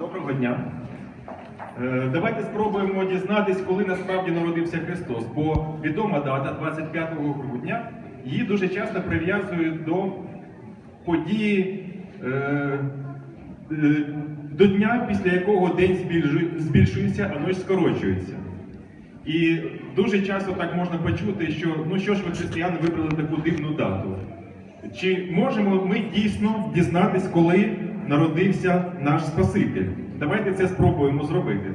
Доброго дня. Е, Давайте спробуємо дізнатись, коли насправді народився Христос. Бо відома дата 25 грудня, її дуже часто прив'язують до події е, е, до дня, після якого день збільшується, а ніч скорочується. І дуже часто так можна почути, що ну що ж ви християни вибрали таку дивну дату. Чи можемо ми дійсно дізнатись, коли народився наш Спаситель? Давайте це спробуємо зробити.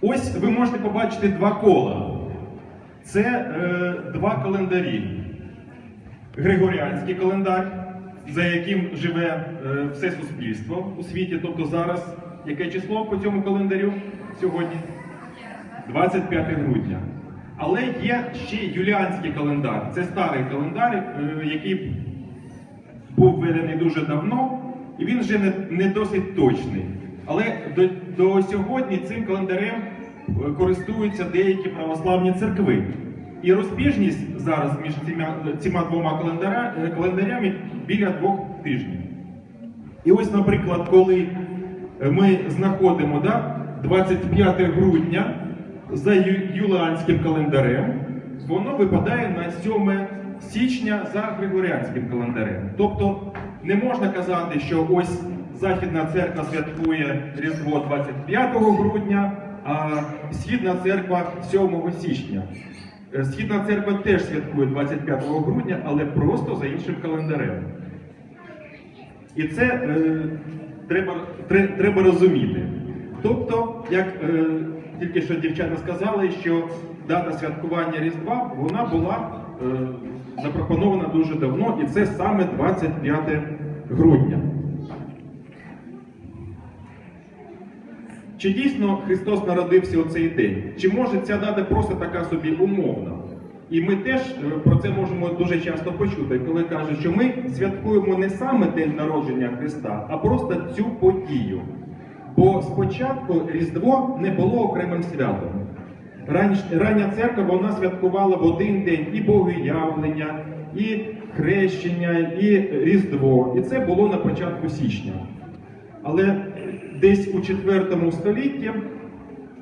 Ось ви можете побачити два кола. Це е, два календарі. Григоріанський календар, за яким живе е, все суспільство у світі. Тобто зараз яке число по цьому календарю сьогодні? 25 грудня. Але є ще юліанський календар. Це старий календар, е, який був введений дуже давно, і він вже не, не досить точний. Але до, до сьогодні цим календарем е, користуються деякі православні церкви. І розбіжність зараз між цими, цими двома е, календарями біля двох тижнів. І ось, наприклад, коли ми знаходимо да, 25 грудня за ю- юліанським календарем, воно випадає на 7 січня за григоріанським календарем. Тобто не можна казати, що ось Західна церква святкує Різдво 25 грудня, а Східна церква 7 січня. Е, Східна церква теж святкує 25 грудня, але просто за іншим календарем. І це е, треба, тре- треба розуміти. Тобто, як е, тільки що дівчата сказали, що дата святкування Різдва вона була е, запропонована дуже давно, і це саме 25 грудня. Чи дійсно Христос народився у цей день? Чи може ця дата просто така собі умовна? І ми теж е, про це можемо дуже часто почути, коли кажуть, що ми святкуємо не саме день народження Христа, а просто цю подію. Бо спочатку Різдво не було окремим святом. Рання церква вона святкувала в один день і Богоявлення, і хрещення, і Різдво. І це було на початку січня. Але десь у 4 столітті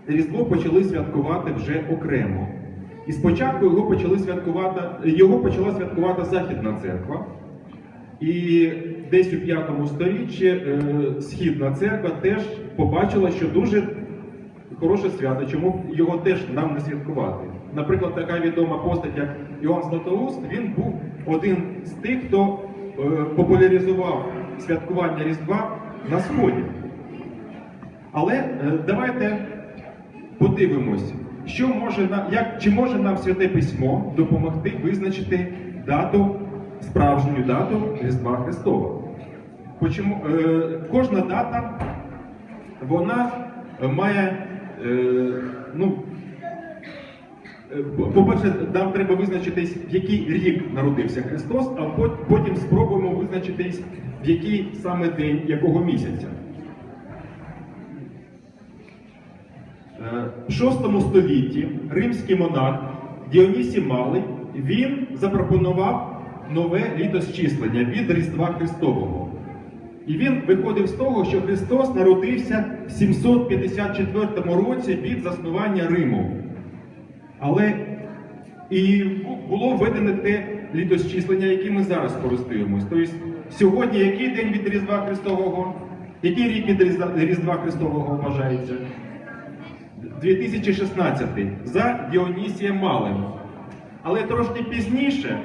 Різдво почали святкувати вже окремо. І спочатку його почали святкувати, його почала святкувати Західна церква. І десь у 5 сторіччі е, Східна церква теж побачила, що дуже хороше свято, чому його теж нам не святкувати. Наприклад, така відома постать, як Іоанн Златоуст, він був один з тих, хто е, популяризував святкування Різдва на Сході. Але е, давайте подивимось, що може на- як, чи може нам святе письмо допомогти визначити дату, справжню дату Різдва Христова. Почому, е, кожна дата вона має, ну, е, по-перше, нам треба визначитись, в який рік народився Христос, а потім спробуємо визначитись, в який саме день якого місяця. Е, В VI столітті римський монарх Діонісій Малий він запропонував нове літосчислення від Різдва Христового. І він виходив з того, що Христос народився в 754 році від заснування Риму. Але і було введене те літосчислення, яким ми зараз користуємось. Тобто сьогодні який день від Різдва Христового? Який рік від Різдва Христового вважається? 2016 за Діонісієм Малим. Але трошки пізніше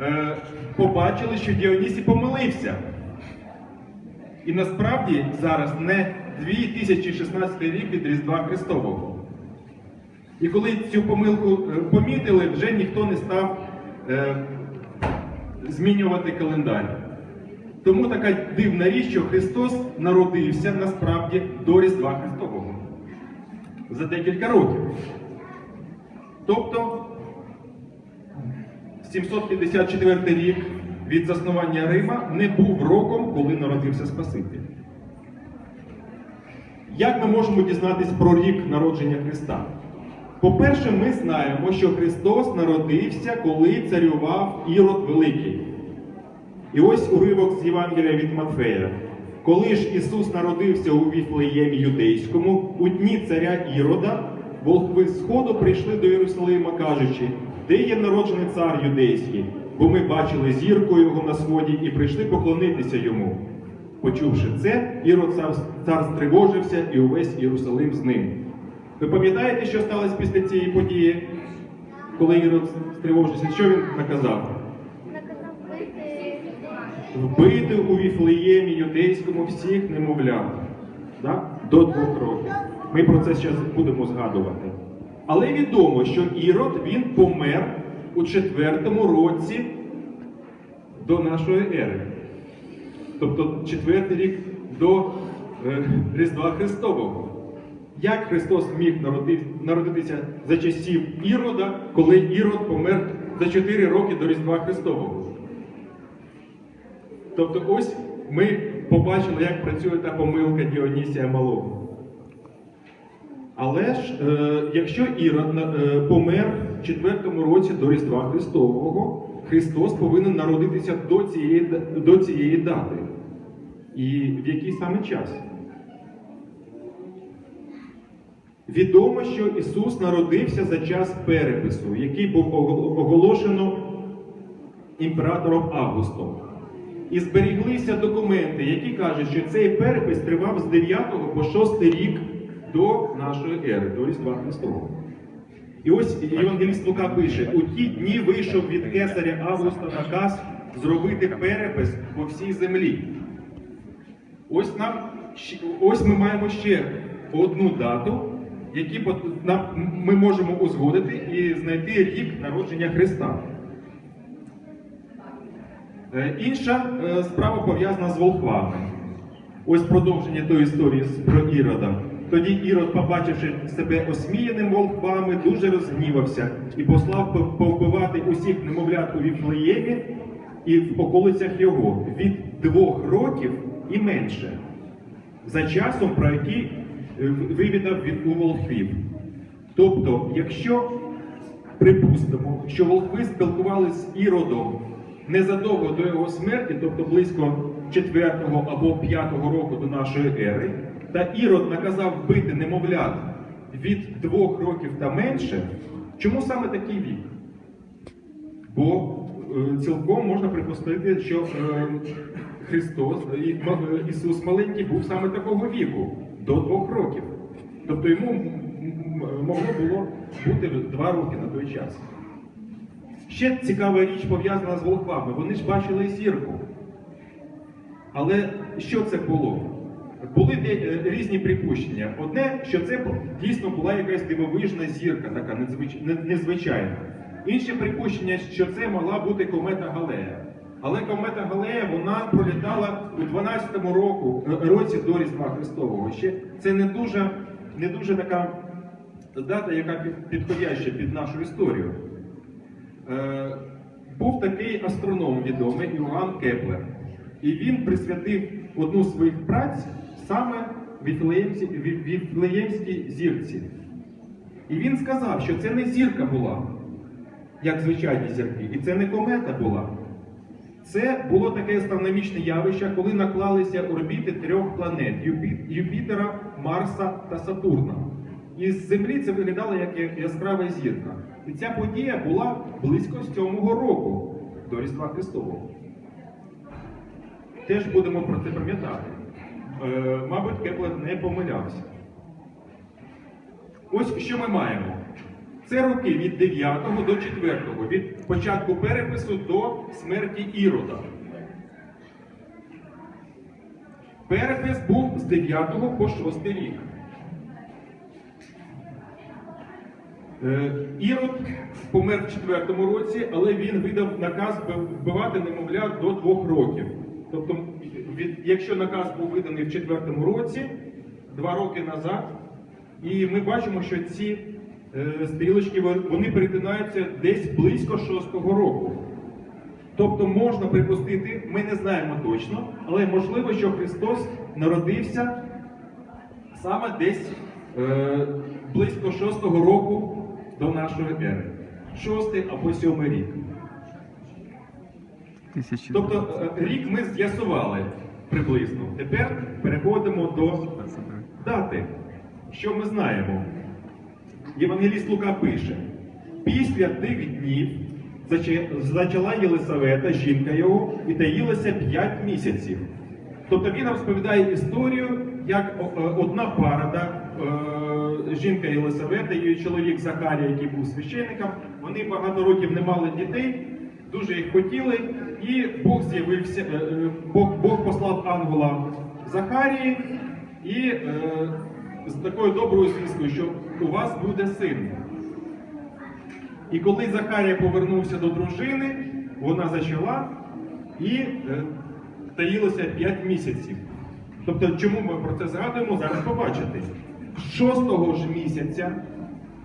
е, побачили, що Діонісій помилився. І насправді зараз не 2016 рік від Різдва Христового. І коли цю помилку е, помітили, вже ніхто не став е, змінювати календар. Тому така дивна річ, що Христос народився насправді до Різдва Христового за декілька років. Тобто 754 рік від заснування Рима не був роком, коли народився Спаситель. Як ми можемо дізнатись про рік народження Христа? По-перше, ми знаємо, що Христос народився, коли царював Ірод Великий. І ось уривок з Євангелія від Матфея. Коли ж Ісус народився у Віфлеємі юдейському, у дні царя Ірода, волхви сходу прийшли до Єрусалима, кажучи, де є народжений цар юдейський, бо ми бачили зірку його на сході і прийшли поклонитися йому. Почувши це, Ірод цар, стривожився і увесь Єрусалим з ним. Ви пам'ятаєте, що сталося після цієї події, коли Ірод стривожився? Що він наказав? Вбити у Віфлеємі юдейському всіх немовлят да? до двох років. Ми про це зараз будемо згадувати. Але відомо, що Ірод він помер у четвертому році до нашої ери. Тобто четвертий рік до е, Різдва Христового. Як Христос міг народи- народитися за часів Ірода, коли Ірод помер за 4 роки до Різдва Христового? Тобто ось ми побачили, як працює та помилка Діонісія Малого. Але ж, е, якщо Ірод е, помер в четвертому році до Різдва Христового, Христос повинен народитися до цієї, до цієї дати. І в який саме час? Відомо, що Ісус народився за час перепису, який був оголошено імператором Августом. І зберіглися документи, які кажуть, що цей перепис тривав з 9 по 6 рік до нашої ери, до Різдва Христового. І ось Євангеліст Лука пише: у ті дні вийшов від кесаря Августа наказ зробити перепис по всій землі. Ось нам ось ми маємо ще одну дату, які ми можемо узгодити і знайти рік народження Христа. Е, Інша е, справа пов'язана з волхвами. Ось продовження тої історії про Ірода. Тоді Ірод, побачивши себе осміяним волхвами, дуже розгнівався і послав повбивати усіх немовлят у Віфлеємі і в околицях його від двох років і менше, за часом, про який е, вивідав від у волхвів. Тобто, якщо припустимо, що волхви спілкувалися з Іродом незадовго до його смерті, тобто близько 4 або 5 року до нашої ери, та Ірод наказав вбити немовлят від 2 років та менше, чому саме такий вік? Бо е, цілком можна припустити, що е, Христос, е, Ісус маленький був саме такого віку, до 2 років. Тобто йому могло було бути 2 роки на той час. Ще цікава річ пов'язана з волхвами. Вони ж бачили зірку. Але що це було? Були е, різні припущення. Одне, що це дійсно була якась дивовижна зірка, така незвичайна. Інше припущення, що це могла бути комета Галея. Але комета Галея вона пролітала у 12-му року, е, році до Різдва Христового. Ще це не дуже, не дуже така дата, яка підходяща під нашу історію. Е, був такий астроном відомий Іоганн Кеплер. І він присвятив одну з своїх праць саме Віфлеємській зірці. І він сказав, що це не зірка була, як звичайні зірки, і це не комета була. Це було таке астрономічне явище, коли наклалися орбіти трьох планет Юпітера, Марса та Сатурна. І з Землі це виглядало як яскрава зірка. І ця подія була близько 7 року до Різдва Христового. Теж будемо про це пам'ятати. Е, мабуть, Кеплер не помилявся. Ось що ми маємо. Це роки від 9 до 4, від початку перепису до смерті Ірода. Перепис був з 9 по 6 рік. Е, Ірод помер в 4 році, але він видав наказ вбивати немовлят до 2 років. Тобто, від, якщо наказ був виданий в 4 році, 2 роки назад, і ми бачимо, що ці е, стрілочки вон- вони перетинаються десь близько 6 року. Тобто можна припустити, ми не знаємо точно, але можливо, що Христос народився саме десь е, близько 6-го року до нашої ери. 6 або 7 рік. Тисячі. Тобто е, рік ми з'ясували приблизно. Тепер переходимо до дати. Що ми знаємо? Євангеліст Лука пише: після тих днів зачала Єлисавета, жінка його, і таїлася п'ять місяців. Тобто він розповідає історію, як е, одна пара, да, е, жінка Єлисавета її чоловік Захарія, який був священником, вони багато років не мали дітей, дуже їх хотіли, і Бог з'явився, е, Бог, Бог послав ангела Захарії і е, з такою доброю звісткою, що у вас буде син. І коли Захарія повернувся до дружини, вона зачала і е, таїлося 5 місяців. Тобто, чому ми про це згадуємо, зараз побачите. Шостого ж місяця,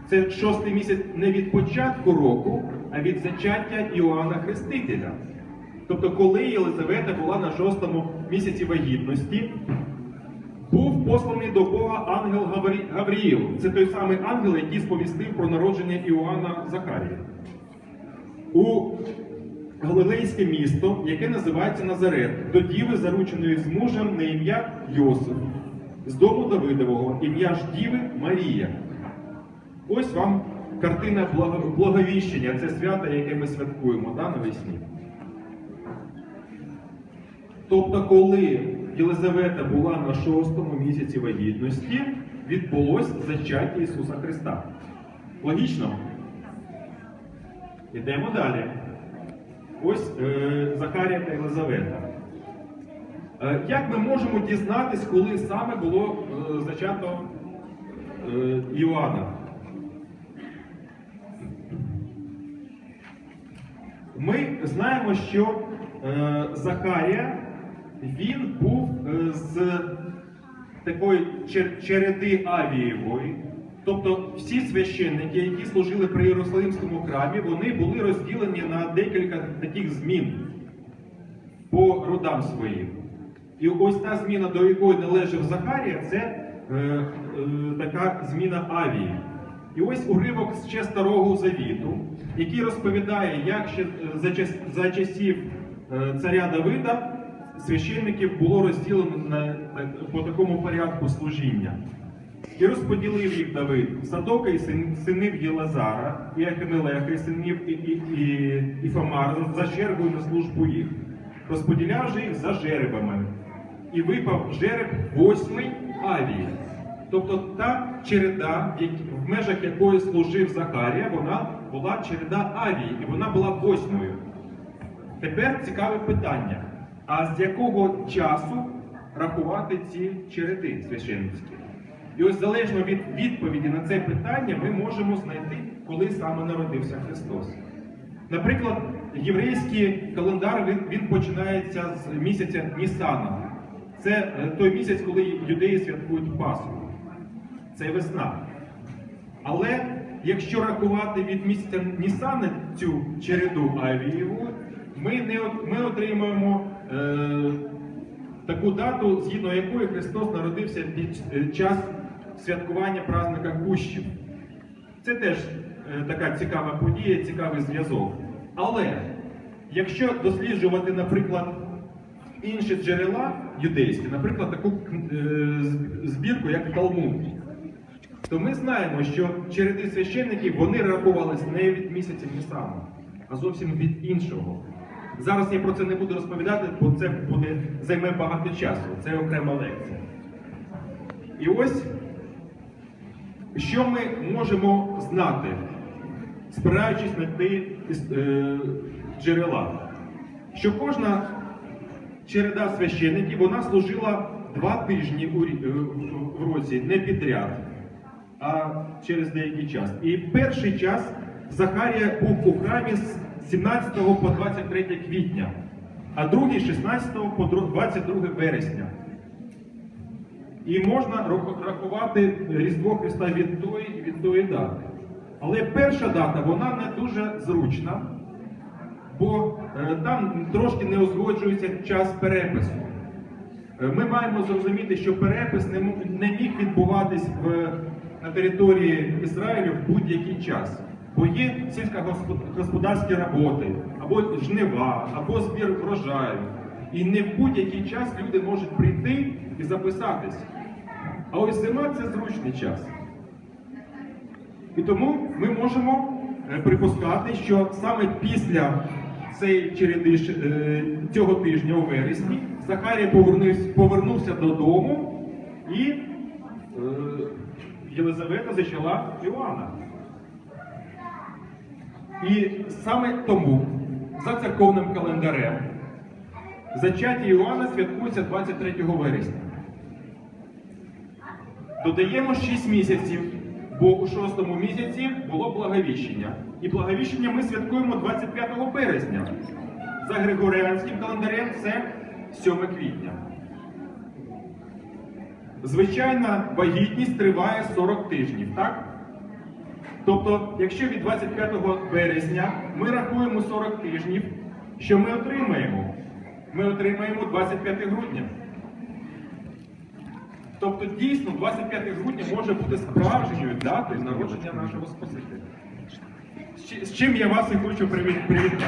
це шостий місяць не від початку року, від зачаття Іоанна Хрестителя. Тобто, коли Єлизавета була на шостому місяці вагітності, був посланий до Бога ангел Гаврі... Гавріїл. Це той самий ангел, який сповістив про народження Іоанна Захарія. У Галилейське місто, яке називається Назарет, до діви, зарученої з мужем на ім'я Йосиф, з дому Давидового, ім'я ж діви Марія. Ось вам картина благовіщення, це свято, яке ми святкуємо да, навесні. Тобто, коли Єлизавета була на шостому місяці вагітності, відбулось зачаття Ісуса Христа. Логічно? Йдемо далі. Ось е, Захарія та Єлизавета. Е, як ми можемо дізнатись, коли саме було е, зачато е, Іоанна? Ми знаємо, що е, Захарія він був е, з такої чер- череди Авієвої. Тобто всі священники, які служили при Єрусалимському храмі, вони були розділені на декілька таких змін по родам своїм. І ось та зміна, до якої належав Захарія, це е, е, така зміна Авії. І ось уривок ще старого завіту, який розповідає, як ще е, за, час, за часів е, царя Давида священників було розділено на, по такому порядку служіння. І розподілив їх Давид Садока і син, синів Єлазара, і Ахимелеха, і синів і, і, і, і Фомара за чергою на службу їх. Розподіляв же їх за жеребами. І випав жереб восьмий Авії. Тобто та череда, в межах якої служив Захарія, вона була череда Авії, і вона була восьмою. Тепер цікаве питання: а з якого часу рахувати ці череди священницькі? І ось залежно від відповіді на це питання, ми можемо знайти, коли саме народився Христос. Наприклад, єврейський календар він, він починається з місяця Нісана. Це е, той місяць, коли юдеї святкують Пасху. Це весна. Але якщо рахувати від місяця Нісана цю череду Авієву, ми, не, ми отримаємо е, таку дату, згідно якої Христос народився під е, час святкування праздника Кущів. Це теж е, така цікава подія, цікавий зв'язок. Але якщо досліджувати, наприклад, інші джерела юдейські, наприклад, таку е, збірку, як Талмуд, то ми знаємо, що череди священників вони рахувалися не від місяця Нісану, а зовсім від іншого. Зараз я про це не буду розповідати, бо це буде займе багато часу. Це окрема лекція. І ось що ми можемо знати, спираючись на ті е, джерела, що кожна череда священників вона служила два тижні е, в році, не підряд, а через деякий час. І перший час Захарія був у храмі з 17 по 23 квітня, а другий 16 по 22 вересня. І можна рахувати Різдво Христа від тої від тої дати. Але перша дата вона не дуже зручна, бо е, там трошки не узгоджується час перепису. Е, Ми маємо зрозуміти, що перепис не міг відбуватись в, на території Ізраїлю в будь-який час. Бо є сільськогосподарські роботи, або жнива, або збір врожаю. І не в будь-який час люди можуть прийти і записатись. А ось зима це зручний час. І тому ми можемо е, припускати, що саме після цієї е, цього тижня у вересні повернувся, повернувся додому і е, Єлизавета зачала Іоанна. І саме тому за церковним календарем зачаття Іоанна святкується 23 вересня. Додаємо 6 місяців, бо у шостому місяці було благовіщення. І благовіщення ми святкуємо 25 березня. За Григоріанським календарем це 7 квітня. Звичайна вагітність триває 40 тижнів, так? Тобто, якщо від 25 березня ми рахуємо 40 тижнів, що ми отримаємо? Ми отримаємо 25 грудня. Тобто дійсно 25 грудня може бути справжньою датою народження нашого Спасителя. З чим я вас і хочу привітати.